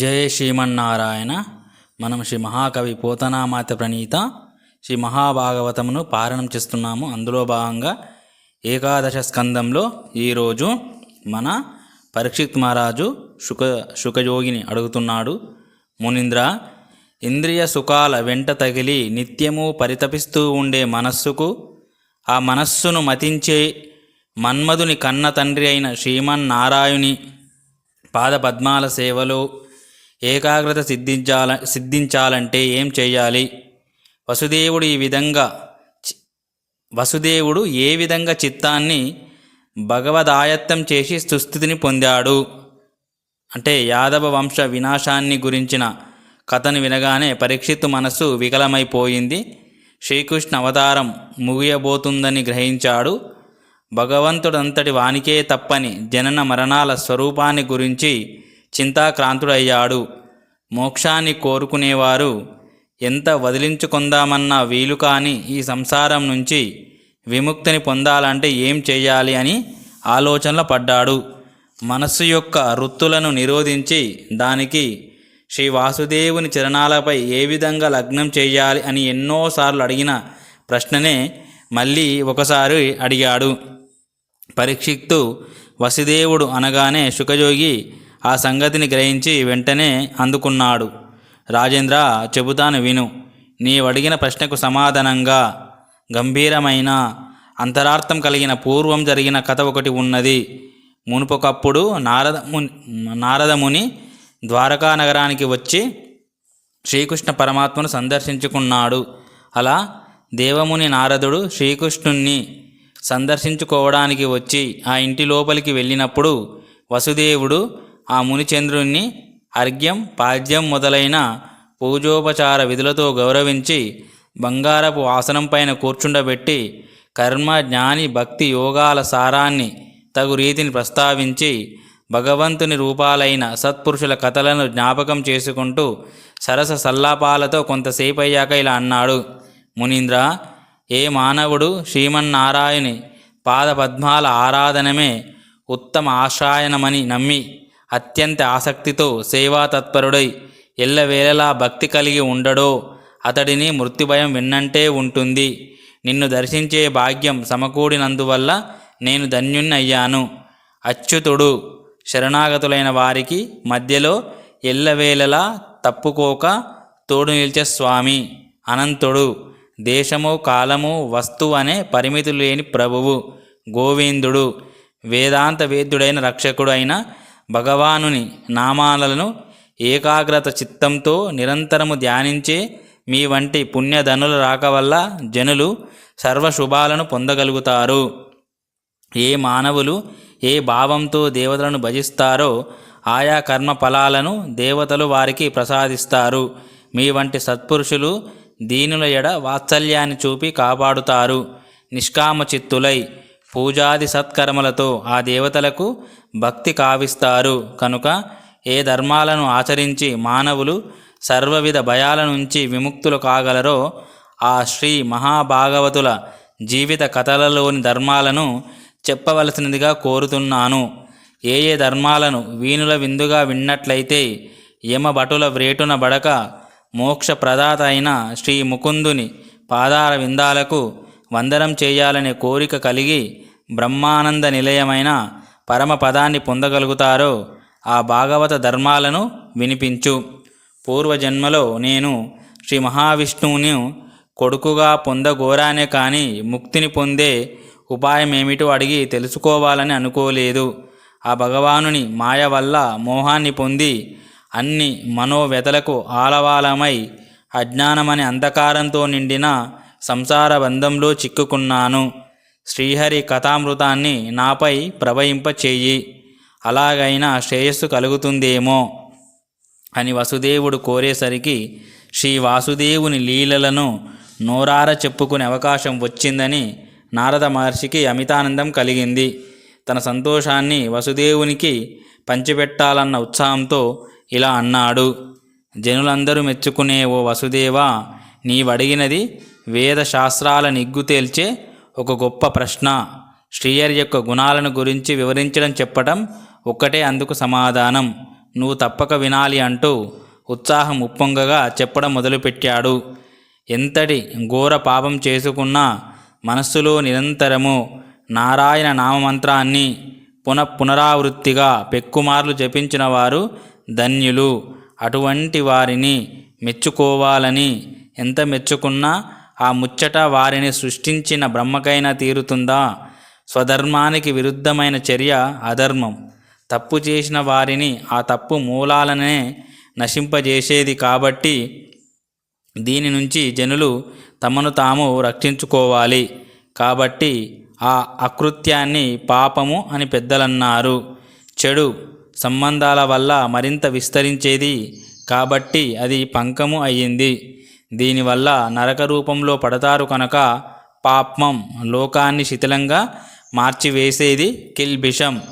జయ శ్రీమన్నారాయణ. మనం శ్రీ మహాకవి పోతనామాత ప్రణీత. శ్రీ మహాభాగవతమును పారణం చేస్తున్నాము. అందులో భాగంగా ఏకాదశ స్కందంలో ఈరోజు మన పరీక్షిత్ మహారాజు శుక శుకయోగిని అడుగుతున్నాడు. మునీంద్ర ఇంద్రియ సుఖాల వెంట తగిలి నిత్యము పరితపిస్తూ ఉండే మనస్సుకు ఆ మనస్సును మతించే మన్మధుని కన్న తండ్రి అయిన శ్రీమన్నారాయుని పాదపద్మాల సేవలో ఏకాగ్రత సిద్ధించాల సిద్ధించాలంటే ఏం చేయాలి? వసుదేవుడు ఈ విధంగా చి- వసుదేవుడు ఏ విధంగా చిత్తాన్ని భగవదాయత్తం చేసి సుస్థితిని పొందాడు? అంటే యాదవ వంశ వినాశాన్ని గురించిన కథను వినగానే పరీక్షిత్ మనస్సు వికలమైపోయింది. శ్రీకృష్ణ అవతారం ముగియబోతుందని గ్రహించాడు. భగవంతుడంతటి వానికే తప్పని జనన మరణాల స్వరూపాన్ని గురించి చింతాక్రాంతుడయ్యాడు. మోక్షాన్ని కోరుకునేవారు. ఎంత వదిలించుకుందామన్నా వీలు కాని ఈ సంసారం నుంచి విముక్తిని పొందాలంటే ఏం చేయాలి అని ఆలోచనలు పడ్డాడు. మనస్సు యొక్క వృత్తులను నిరోధించి దానికి శ్రీ వాసుదేవుని చరణాలపై ఏ విధంగా లగ్నం చేయాలి అని ఎన్నోసార్లు అడిగిన ప్రశ్ననే మళ్ళీ ఒకసారి అడిగాడు. పరీక్షిత్తు వసుదేవుడు అనగానే శుకయోగి ఆ సంగతిని గ్రహించి వెంటనే అందుకున్నాడు. రాజేంద్ర చెబుతాను విను నీవడిగిన ప్రశ్నకు సమాధానంగా గంభీరమైన అంతరార్థం కలిగిన పూర్వం జరిగిన కథ ఒకటి ఉన్నది. మునుపొకప్పుడు నారద ముని నారదముని ద్వారకా నగరానికి వచ్చి శ్రీకృష్ణ పరమాత్మను సందర్శించుకున్నాడు. అలా దేవముని నారదుడు శ్రీకృష్ణుణ్ణి సందర్శించుకోవడానికి వచ్చి ఆ ఇంటి లోపలికి వెళ్ళినప్పుడు వసుదేవుడు ఆ మునిచంద్రుణ్ణి అర్ఘ్యం పాద్యం మొదలైన పూజోపచార విధులతో గౌరవించి బంగారపు ఆసనం పైన కూర్చుండబెట్టి కర్మ జ్ఞాని భక్తి యోగాల సారాన్ని తగు రీతిని ప్రస్తావించి భగవంతుని రూపాలైన సత్పురుషుల కథలను జ్ఞాపకం చేసుకుంటూ సరస సల్లాపాలతో కొంతసేపు అయ్యాక ఇలా అన్నాడు. మునీంద్ర ఏ మానవుడు శ్రీమన్నారాయణి పాదపద్మాల ఆరాధనమే ఉత్తమ ఆశ్రాయనమని నమ్మి అత్యంత ఆసక్తితో సేవా తత్పరుడై ఎల్లవేళలా భక్తి కలిగి ఉండడో అతడిని మృత్యుభయం విన్నంటే ఉంటుంది. నిన్ను దర్శించే భాగ్యం సమకూడినందువల్ల నేను ధన్యున్నయ్యాను అచ్యుతుడు శరణాగతులైన వారికి మధ్యలో ఎల్లవేళలా తప్పుకోక తోడు నిలిచే స్వామి అనంతుడు దేశము కాలము వస్తువు అనే పరిమితులు లేని ప్రభువు గోవిందుడు వేదాంత వేద్యుడైన రక్షకుడు అయిన భగవానుని నామాలను ఏకాగ్రత చిత్తంతో నిరంతరము ధ్యానించే మీ వంటి పుణ్యధనుల రాక వల్ల జనులు సర్వశుభాలను పొందగలుగుతారు. ఏ మానవులు ఏ భావంతో దేవతలను భజిస్తారో ఆయా కర్మ ఫలాలను దేవతలు వారికి ప్రసాదిస్తారు. మీ వంటి సత్పురుషులు దీనుల ఎడ వాత్సల్యాన్ని చూపి కాపాడుతారు. నిష్కామ చిత్తులై పూజాది సత్కర్మలతో ఆ దేవతలకు భక్తి కావిస్తారు. కనుక ఏ ధర్మాలను ఆచరించి మానవులు సర్వవిధ భయాల నుంచి విముక్తులు కాగలరో ఆ శ్రీ మహాభాగవతుల జీవిత కథలలోని ధర్మాలను చెప్పవలసినదిగా కోరుతున్నాను. ఏ ఏ ధర్మాలను వీణుల విందుగా విన్నట్లయితే యమభటుల వ్రేటున బడక మోక్ష ప్రదాత అయిన శ్రీ ముకుందుని పాదార విందాలకు వందనం చేయాలనే కోరిక కలిగి బ్రహ్మానంద నిలయమైన పరమ పదాన్ని పొందగలుగుతారో ఆ భాగవత ధర్మాలను వినిపించు. పూర్వజన్మలో నేను శ్రీ మహావిష్ణువుని కొడుకుగా పొందగోరానే కానీ ముక్తిని పొందే ఉపాయం ఏమిటో అడిగి తెలుసుకోవాలని అనుకోలేదు. ఆ భగవానుని మాయ వల్ల మోహాన్ని పొంది అన్ని మనోవ్యతలకు ఆలవాలమై అజ్ఞానమనే అంధకారంతో నిండిన సంసార బంధంలో చిక్కుకున్నాను. శ్రీహరి కథామృతాన్ని నాపై ప్రవహింపచేయి అలాగైనా శ్రేయస్సు కలుగుతుందేమో? అని వసుదేవుడు కోరేసరికి శ్రీ వాసుదేవుని లీలలను నోరార చెప్పుకునే అవకాశం వచ్చిందని నారద మహర్షికి అమితానందం కలిగింది. తన సంతోషాన్ని వసుదేవునికి పంచిపెట్టాలన్న ఉత్సాహంతో ఇలా అన్నాడు. జనులందరూ మెచ్చుకునే ఓ వసుదేవా నీవడిగినది వేద శాస్త్రాల నిగ్గు తేల్చే ఒక గొప్ప ప్రశ్న. శ్రీయర్ యొక్క గుణాలను గురించి వివరించడం చెప్పటం ఒక్కటే అందుకు సమాధానం. నువ్వు తప్పక వినాలి అంటూ ఉత్సాహం ఉప్పొంగగా చెప్పడం మొదలుపెట్టాడు. ఎంతటి ఘోర పాపం చేసుకున్నా మనస్సులో నిరంతరము నారాయణ నామమంత్రాన్ని పునఃపునరావృత్తిగా పెక్కుమార్లు జపించిన వారు ధన్యులు. అటువంటి వారిని మెచ్చుకోవాలని ఎంత మెచ్చుకున్నా ఆ ముచ్చట వారిని సృష్టించిన బ్రహ్మకైనా తీరుతుందా? స్వధర్మానికి విరుద్ధమైన చర్య అధర్మం. తప్పు చేసిన వారిని ఆ తప్పు మూలాలనే నశింపజేసేది కాబట్టి దీని నుంచి జనులు తమను తాము రక్షించుకోవాలి. కాబట్టి ఆ అకృత్యాన్ని పాపము అని పెద్దలన్నారు. చెడు సంబంధాల వల్ల మరింత విస్తరించేది కాబట్టి అది పంకము అయ్యింది. దీనివల్ల నరక రూపంలో పడతారు కనుక పాపం లోకాన్ని శిథిలంగా మార్చివేసేది కిల్బిషం.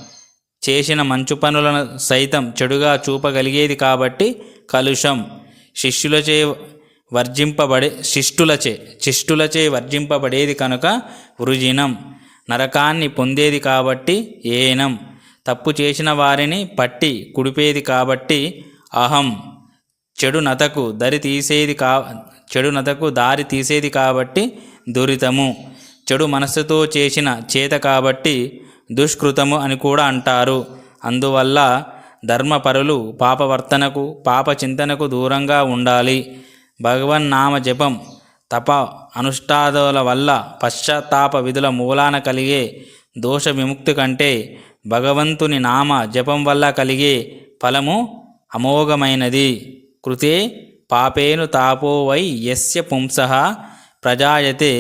చేసిన మంచు పనులను సైతం చెడుగా చూపగలిగేది కాబట్టి కలుషం. శిష్యులచే వర్జింపబడే శిష్టులచే శిష్టులచే వర్జింపబడేది కనుక వృజినం. నరకాన్ని పొందేది కాబట్టి ఏనం. తప్పు చేసిన వారిని పట్టి కుడిపేది కాబట్టి అహం. చెడు నతకు దరి తీసేది కా చెడు నతకు దారి తీసేది కాబట్టి దురితము. చెడు మనస్సుతో చేసిన చేత కాబట్టి దుష్కృతము అని కూడా అంటారు. అందువల్ల ధర్మపరులు పాపవర్తనకు పాప చింతనకు దూరంగా ఉండాలి. భగవన్నామ జపం తప అనుష్ఠాదుల వల్ల పశ్చాత్తాప విధుల మూలాన కలిగే దోష విముక్తి కంటే భగవంతుని నామ జపం వల్ల కలిగే ఫలము అమోఘమైనది. కృతే పాపేను తాపో వై యస్య పుంస ప్రజాయతే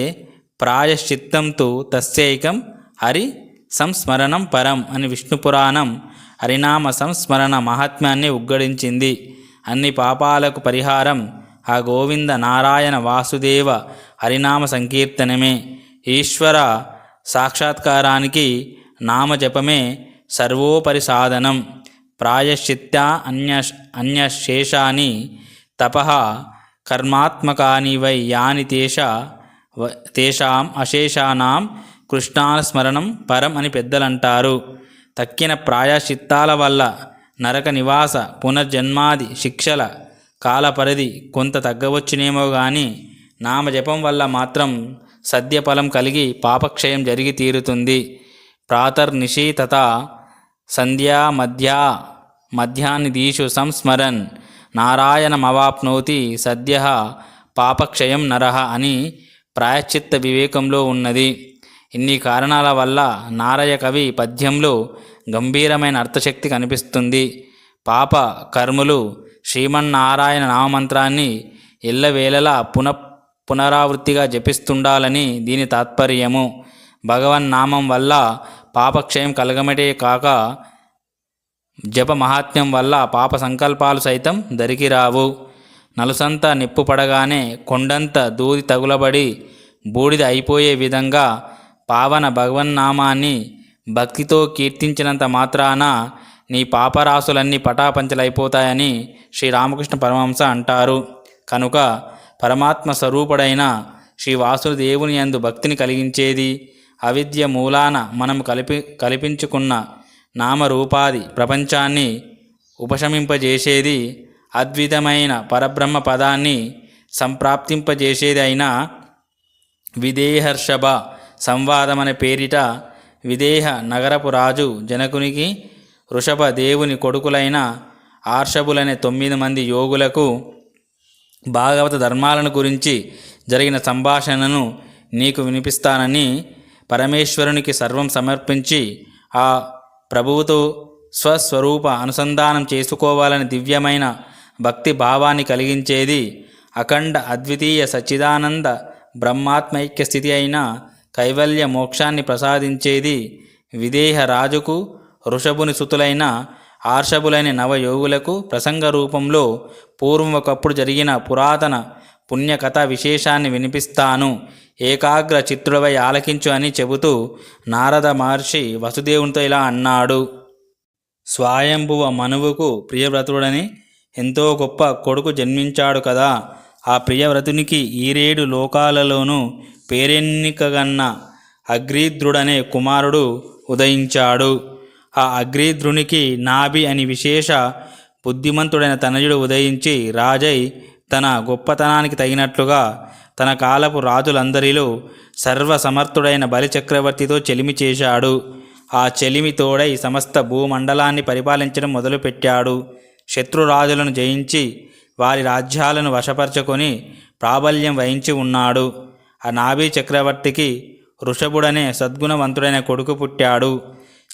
ప్రాయశ్చిత్తం తు తస్యైకం హరి సంస్మరణం పరం అని విష్ణు పురాణం హరినామ సంస్మరణ మహాత్మ్యాన్ని ఉగ్గడించింది. అన్ని పాపాలకు పరిహారం ఆ గోవింద నారాయణ వాసుదేవ హరినామ సంకీర్తనమే. ఈశ్వర సాక్షాత్కారానికి నామజపమే సర్వోపరి సాధనం ప్రాయశ్చిత్త అన్య అన్యశేషాని తప కర్మాత్మకాని వై యాని తేష వ- తేషాం అశేషానాం కృష్ణానుస్మరణం పరం అని పెద్దలంటారు. తక్కిన ప్రాయశ్చిత్తాల వల్ల నరక నివాస పునర్జన్మాది శిక్షల కాలపరిధి కొంత తగ్గవచ్చునేమో కానీ నామజపం వల్ల మాత్రం సద్యఫలం కలిగి పాపక్షయం జరిగి తీరుతుంది. ప్రాతర్నిశీ తథా సంధ్యా మధ్యా మధ్యాన్ని దీషు సంస్మరన్ నారాయణమవాప్నోతి సద్య పాపక్షయం నరహ అని ప్రాయశ్చిత్త వివేకంలో ఉన్నది. ఇన్ని కారణాల వల్ల నారయ కవి పద్యంలో గంభీరమైన అర్థశక్తి కనిపిస్తుంది. పాప కర్ములు శ్రీమన్నారాయణ నామమంత్రాన్ని ఎల్లవేళలా పున పునరావృత్తిగా జపిస్తుండాలని దీని తాత్పర్యము. భగవన్నామం వల్ల పాపక్షయం కలగమటే కాక జప మహాత్మ్యం వల్ల పాప సంకల్పాలు సైతం దరికి రావు నలుసంత నిప్పు పడగానే కొండంత దూది తగులబడి బూడిద అయిపోయే విధంగా పావన భగవన్నామాన్ని భక్తితో కీర్తించినంత మాత్రాన నీ పాపరాశులన్నీ పటాపంచలైపోతాయని శ్రీరామకృష్ణ పరమహంస అంటారు. కనుక పరమాత్మ స్వరూపుడైన శ్రీ వాసుదేవుని యందు భక్తిని కలిగించేది అవిద్య మూలాన మనం కలిపి కల్పించుకున్న నామరూపాది ప్రపంచాన్ని ఉపశమింపజేసేది అద్వితమైన పరబ్రహ్మ పదాన్ని సంప్రాప్తింపజేసేది అయిన విదేహర్షభ సంవాదం అనే పేరిట విదేహ నగరపు రాజు జనకునికి వృషభ దేవుని కొడుకులైన ఆర్షభులనే తొమ్మిది మంది యోగులకు భాగవత ధర్మాలను గురించి జరిగిన సంభాషణను నీకు వినిపిస్తానని పరమేశ్వరునికి సర్వం సమర్పించి ఆ ప్రభువుతో స్వస్వరూప అనుసంధానం చేసుకోవాలని దివ్యమైన భక్తి భావాన్ని కలిగించేది అఖండ అద్వితీయ సచ్చిదానంద బ్రహ్మాత్మైక్య స్థితి అయిన కైవల్య మోక్షాన్ని ప్రసాదించేది విదేహ రాజుకు ఋషభుని సుతులైన ఆర్షభులైన నవయోగులకు ప్రసంగ రూపంలో పూర్వం ఒకప్పుడు జరిగిన పురాతన పుణ్యకథ విశేషాన్ని వినిపిస్తాను. ఏకాగ్ర చిత్రుడవై ఆలకించు అని చెబుతూ నారద మహర్షి వసుదేవునితో ఇలా అన్నాడు. స్వాయంభువ మనువుకు ప్రియవ్రతుడని ఎంతో గొప్ప కొడుకు జన్మించాడు కదా. ఆ ప్రియవ్రతునికి ఈరేడు లోకాలలోనూ పేరెన్నికగన్న అగ్రీద్రుడనే కుమారుడు ఉదయించాడు. ఆ అగ్రీద్రునికి నాభి అని విశేష బుద్ధిమంతుడైన తనయుడు ఉదయించి రాజై తన గొప్పతనానికి తగినట్లుగా తన కాలపు రాజులందరిలో సర్వసమర్థుడైన బలిచక్రవర్తితో చెలిమి చేశాడు. ఆ చెలిమి తోడై సమస్త భూమండలాన్ని పరిపాలించడం మొదలుపెట్టాడు. శత్రురాజులను జయించి వారి రాజ్యాలను వశపరచుకొని ప్రాబల్యం వహించి ఉన్నాడు. ఆ నాభి చక్రవర్తికి వృషభుడనే సద్గుణవంతుడైన కొడుకు పుట్టాడు.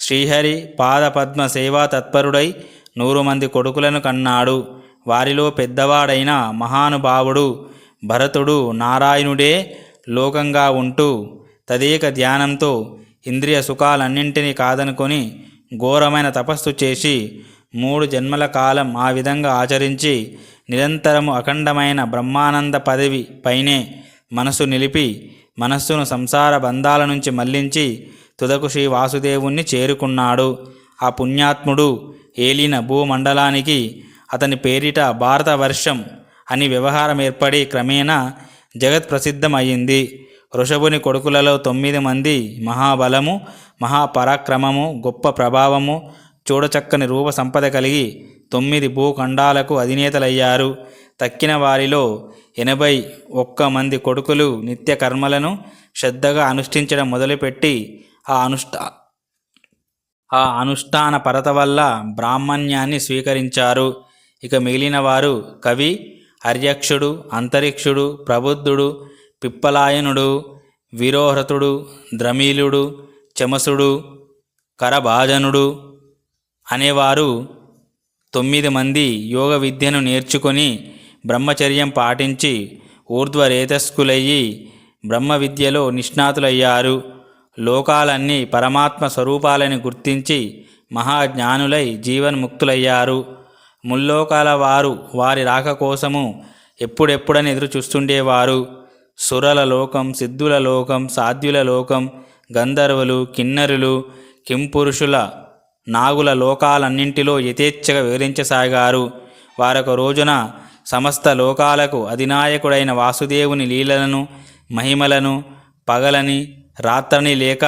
శ్రీహరి పాదపద్మ సేవా తత్పరుడై నూరు మంది కొడుకులను కన్నాడు. వారిలో పెద్దవాడైన మహానుభావుడు భరతుడు నారాయణుడే లోకంగా ఉంటూ తదేక ధ్యానంతో ఇంద్రియ సుఖాలన్నింటినీ కాదనుకొని ఘోరమైన తపస్సు చేసి మూడు జన్మల కాలం ఆ విధంగా ఆచరించి నిరంతరము అఖండమైన బ్రహ్మానంద పదవి పైనే మనసు నిలిపి మనస్సును సంసార బంధాల నుంచి మళ్ళించి తుదకు శ్రీ వాసుదేవుణ్ణి చేరుకున్నాడు. ఆ పుణ్యాత్ముడు ఏలిన భూమండలానికి అతని పేరిట భారతవర్షం అని వ్యవహారం ఏర్పడి క్రమేణా జగత్ ప్రసిద్ధమయ్యింది. వృషభుని కొడుకులలో తొమ్మిది మంది మహాబలము మహాపరాక్రమము గొప్ప ప్రభావము చూడచక్కని రూప సంపద కలిగి తొమ్మిది భూఖండాలకు అధినేతలయ్యారు. తక్కిన వారిలో ఎనభై ఒక్క మంది కొడుకులు నిత్య కర్మలను శ్రద్ధగా అనుష్ఠించడం మొదలుపెట్టి ఆ అనుష్ఠా ఆ అనుష్ఠాన పరత వల్ల బ్రాహ్మణ్యాన్ని స్వీకరించారు. ఇక మిగిలిన వారు కవి అర్యక్షుడు అంతరిక్షుడు ప్రబుద్ధుడు పిప్పలాయనుడు విరోహృతుడు ద్రమీలుడు చమసుడు కరభాజనుడు అనేవారు తొమ్మిది మంది యోగ విద్యను నేర్చుకొని బ్రహ్మచర్యం పాటించి ఊర్ధ్వరేతస్కులయ్యి బ్రహ్మ విద్యలో నిష్ణాతులయ్యారు. లోకాలన్నీ పరమాత్మ స్వరూపాలని గుర్తించి మహాజ్ఞానులై జీవన్ముక్తులయ్యారు. ముల్లోకాల వారు వారి రాక కోసము ఎప్పుడెప్పుడని ఎదురు చూస్తుండేవారు. సురల లోకం సిద్ధుల లోకం సాధ్యుల లోకం గంధర్వులు కిన్నరులు కింపురుషుల నాగుల లోకాలన్నింటిలో యథేచ్ఛగా వివరించసాగారు. వారొక రోజున సమస్త లోకాలకు అధినాయకుడైన వాసుదేవుని లీలలను మహిమలను పగలని రాత్రని లేక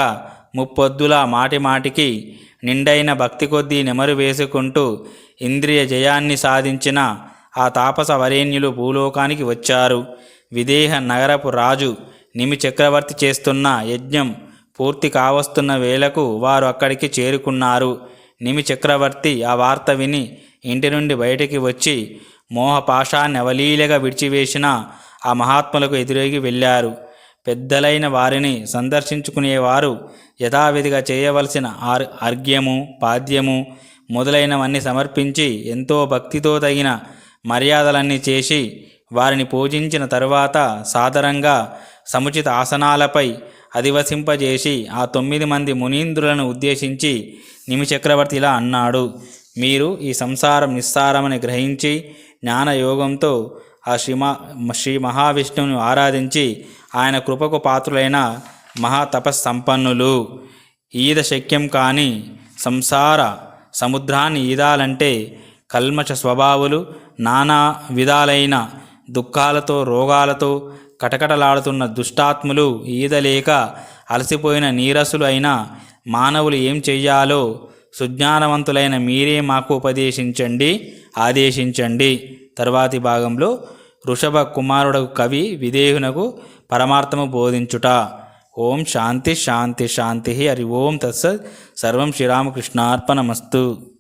ముప్పొద్దుల మాటి మాటికి నిండైన భక్తి కొద్దీ నెమరు వేసుకుంటూ ఇంద్రియ జయాన్ని సాధించిన ఆ తాపస వరేణ్యులు భూలోకానికి వచ్చారు. విదేహ నగరపు రాజు నిమి చక్రవర్తి చేస్తున్న యజ్ఞం పూర్తి కావస్తున్న వేళకు వారు అక్కడికి చేరుకున్నారు. నిమి చక్రవర్తి ఆ వార్త విని ఇంటి నుండి బయటికి వచ్చి మోహపాషాన్ని అవలీలగా విడిచివేసిన ఆ మహాత్ములకు ఎదురేగి వెళ్ళారు. పెద్దలైన వారిని సందర్శించుకునేవారు యథావిధిగా చేయవలసిన ఆర్ అర్ఘ్యము పాద్యము మొదలైనవన్నీ సమర్పించి ఎంతో భక్తితో తగిన మర్యాదలన్నీ చేసి వారిని పూజించిన తరువాత సాదరంగా సముచిత ఆసనాలపై అధివసింపజేసి ఆ తొమ్మిది మంది మునీంద్రులను ఉద్దేశించి నిమిచక్రవర్తి ఇలా అన్నాడు. మీరు ఈ సంసారం నిస్సారమని గ్రహించి జ్ఞానయోగంతో ఆ శ్రీ శ్రీ మహావిష్ణువుని ఆరాధించి ఆయన కృపకు పాత్రులైన మహాతపస్సంపన్నులు. ఈద శక్యం కాని సంసార సముద్రాన్ని ఈదాలంటే కల్మష స్వభావులు నానా విధాలైన దుఃఖాలతో రోగాలతో కటకటలాడుతున్న దుష్టాత్ములు ఈదలేక అలసిపోయిన నీరసులు అయిన మానవులు ఏం చెయ్యాలో సుజ్ఞానవంతులైన మీరే మాకు ఉపదేశించండి ఆదేశించండి. తర్వాతి భాగంలో వృషభ కుమారుడకు కవి విదేహునకు పరమార్థము బోధించుట. ఓం శాంతి శాంతి శాంతి హరి ఓం తత్సత్. సర్వం శ్రీరామకృష్ణార్పణమస్తు.